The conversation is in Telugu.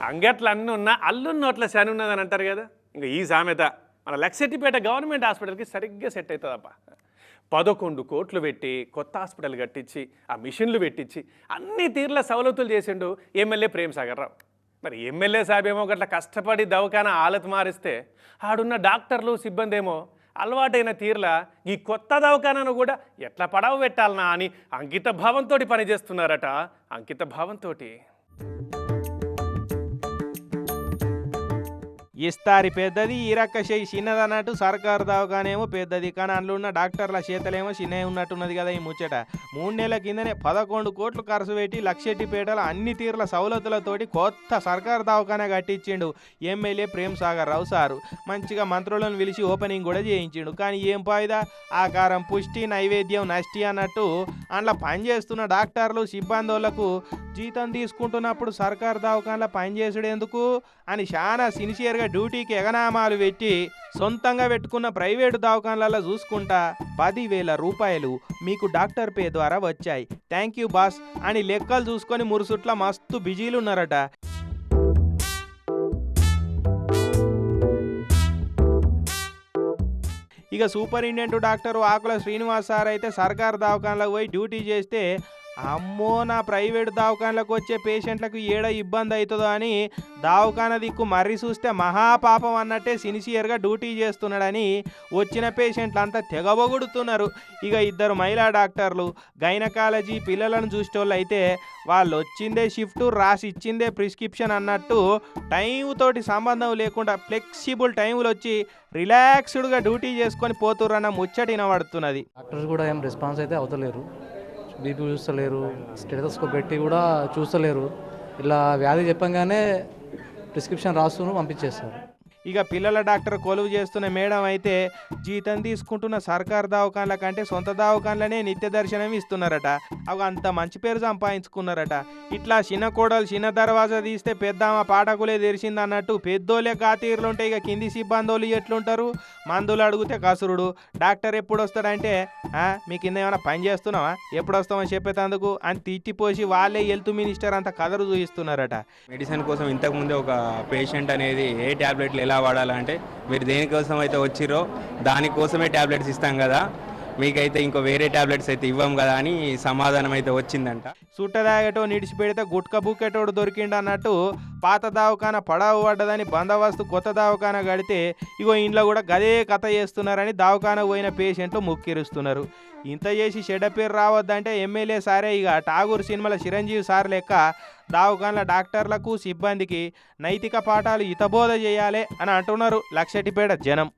అంగట్లు అన్నీ ఉన్నా అల్లున్న నోట్ల శని ఉన్నదని అంటారు కదా. ఇంకా ఈ సామెత మన లక్సెట్టిపేట గవర్నమెంట్ హాస్పిటల్కి సరిగ్గా సెట్ అవుతుందప్ప పదకొండు కోట్లు పెట్టి కొత్త హాస్పిటల్ కట్టించి ఆ మిషన్లు పెట్టించి అన్ని తీర్ల సవలతులు చేసిండు ఎమ్మెల్యే ప్రేమ్ సాగర్ రావు మరి ఎమ్మెల్యే సాహెబ్ ఏమో గట్ల కష్టపడి దవాఖాన ఆలత మారిస్తే ఆడున్న డాక్టర్లు సిబ్బంది ఏమో అలవాటైన తీర్ల ఈ కొత్త దవకానను కూడా ఎట్లా పడవ పెట్టాలనా అని అంకిత భావంతో పనిచేస్తున్నారట అంకిత భావంతో ఇస్తారి పెద్దది ఈరక్క చేయి చిన్నది అన్నట్టు సర్కారు దావగానేమో పెద్దది. కానీ అందులో ఉన్న డాక్టర్ల చేతలేమో చిన్నవి ఉన్నట్టున్నది కదా ఈ ముచ్చట. మూడు నెలల కిందనే పదకొండు కోట్లు ఖర్చు పెట్టి లక్షెట్టిపేటలో అన్ని తీర్ల సవలతులతోటి కొత్త సర్కారు దవాఖానా కట్టించిండు ఎమ్మెల్యే ప్రేమ్ సాగర్ రావు సారు. మంచిగా మంత్రులను పిలిచి ఓపెనింగ్ కూడా చేయించిండు. కానీ ఏం పాయిదా ఆకారం పుష్టి నైవేద్యం నష్టి అన్నట్టు అందులో పనిచేస్తున్న డాక్టర్లు సిబ్బందులకు జీతం తీసుకుంటున్నప్పుడు సర్కారు దవాఖానలో పనిచేసుడు ఎందుకు అని చాలా సిన్సియర్గా డ్యూటీకి ఎగనామాలు పెట్టి సొంతంగా పెట్టుకున్న ప్రైవేటు దవాఖానలలో చూసుకుంటా పదివేల రూపాయలు మీకు డాక్టర్ పే ద్వారా వచ్చాయి. థ్యాంక్ యూ బాస్ అని లెక్కలు చూసుకొని మురుసుట్ల మస్తు బిజీలు ఉన్నారట. ఇక superintendent doctor Akula Srinivas sir అయితే సర్కారు దవాఖానలకు పోయి డ్యూటీ చేస్తే అమ్మో నా ప్రైవేట్ దవాఖానలకు వచ్చే పేషెంట్లకు ఏడ ఇబ్బంది అవుతుందో అని దవాఖాన దిక్కు మర్రి చూస్తే మహాపాపం అన్నట్టే సిన్సియర్గా డ్యూటీ చేస్తున్నాడని వచ్చిన పేషెంట్లు అంతా తెగబొగుడుతున్నారు. ఇక ఇద్దరు మహిళా డాక్టర్లు గైనకాలజీ పిల్లలను చూసేటోళ్ళు అయితే వాళ్ళు వచ్చిందే షిఫ్ట్ రాసి ఇచ్చిందే ప్రిస్క్రిప్షన్ అన్నట్టు టైం తోటి సంబంధం లేకుండా ఫ్లెక్సిబుల్ టైంలు వచ్చి రిలాక్స్డ్గా డ్యూటీ చేసుకొని పోతురన్న ముచ్చట వినబడుతున్నది డాక్టర్స్ కూడా ఏం రెస్పాన్స్ అయితే అవుతలేరు. బీపీ చూస్తలేరు స్టేటస్కో పెట్టి కూడా చూస్తలేరు. ఇలా వ్యాధి చెప్పంగానే ప్రిస్క్రిప్షన్ రాస్తూను పంపించేస్తారు. ఇక పిల్లల డాక్టర్ కొలువు చేస్తున్న మేడం అయితే జీతం తీసుకుంటున్న సర్కార్ దవాఖాన్ల కంటే సొంత దవాఖాన్లనే నిత్య దర్శనం ఇస్తున్నారట. అవి అంత మంచి పేరు సంపాదించుకున్నారట. ఇట్లా చిన్న కోడలు చిన్న దర్వాజా తీస్తే పెద్దామ పాఠకులే తెరిచింది అన్నట్టు పెద్దోళ్ళే కాతీరులు ఉంటాయి ఇక కింది సిబ్బందోళ్ళు ఎట్లుంటారు? మందులు అడిగితే కసురుడు. డాక్టర్ ఎప్పుడు వస్తాడంటే "ఆ, మీ కింద ఏమైనా పని చేస్తున్నావా? ఎప్పుడు వస్తామని చెప్పేటందుకు? అని తిట్టిపోసి వాళ్ళే హెల్త్ మినిస్టర్ అంత కదరు చూపిస్తున్నారట. మెడిసిన్ కోసం ఇంతకుముందే ఒక పేషెంట్ అనేది ఏ ట్యాబ్లెట్లు ఎలా వాడాలంటే మీరు దేనికోసం అయితే వచ్చిరో దానికోసమే ట్యాబ్లెట్స్ ఇస్తాం కదా. మీకైతే ఇంకో వేరే టాబ్లెట్స్ అయితే ఇవ్వం కదా అని సమాధానం అయితే వచ్చిందంట. సుట్టదాగటో నిడిచిపెడితే గుట్క బుక్కెటోడు దొరికిండు అన్నట్టు పాత దావకాన పడావు పడ్డదని బందోబస్తు కొత్త దావకాన గడితే ఇగో ఇంట్లో కూడా గదే కథ చేస్తున్నారని దావకాన పోయిన పేషెంట్లు ముక్కిరుస్తున్నారు. ఇంత చేసి చెడ్డ పేరు రావద్దంటే ఎమ్మెల్యే సారే ఇక ఠాగూర్ సినిమాల చిరంజీవి సార్ లెక్క దావకాన్ల డాక్టర్లకు సిబ్బందికి నైతిక పాఠాలు ఇతబోధ చేయాలి అని అంటున్నారు లక్షటిపేట జనం.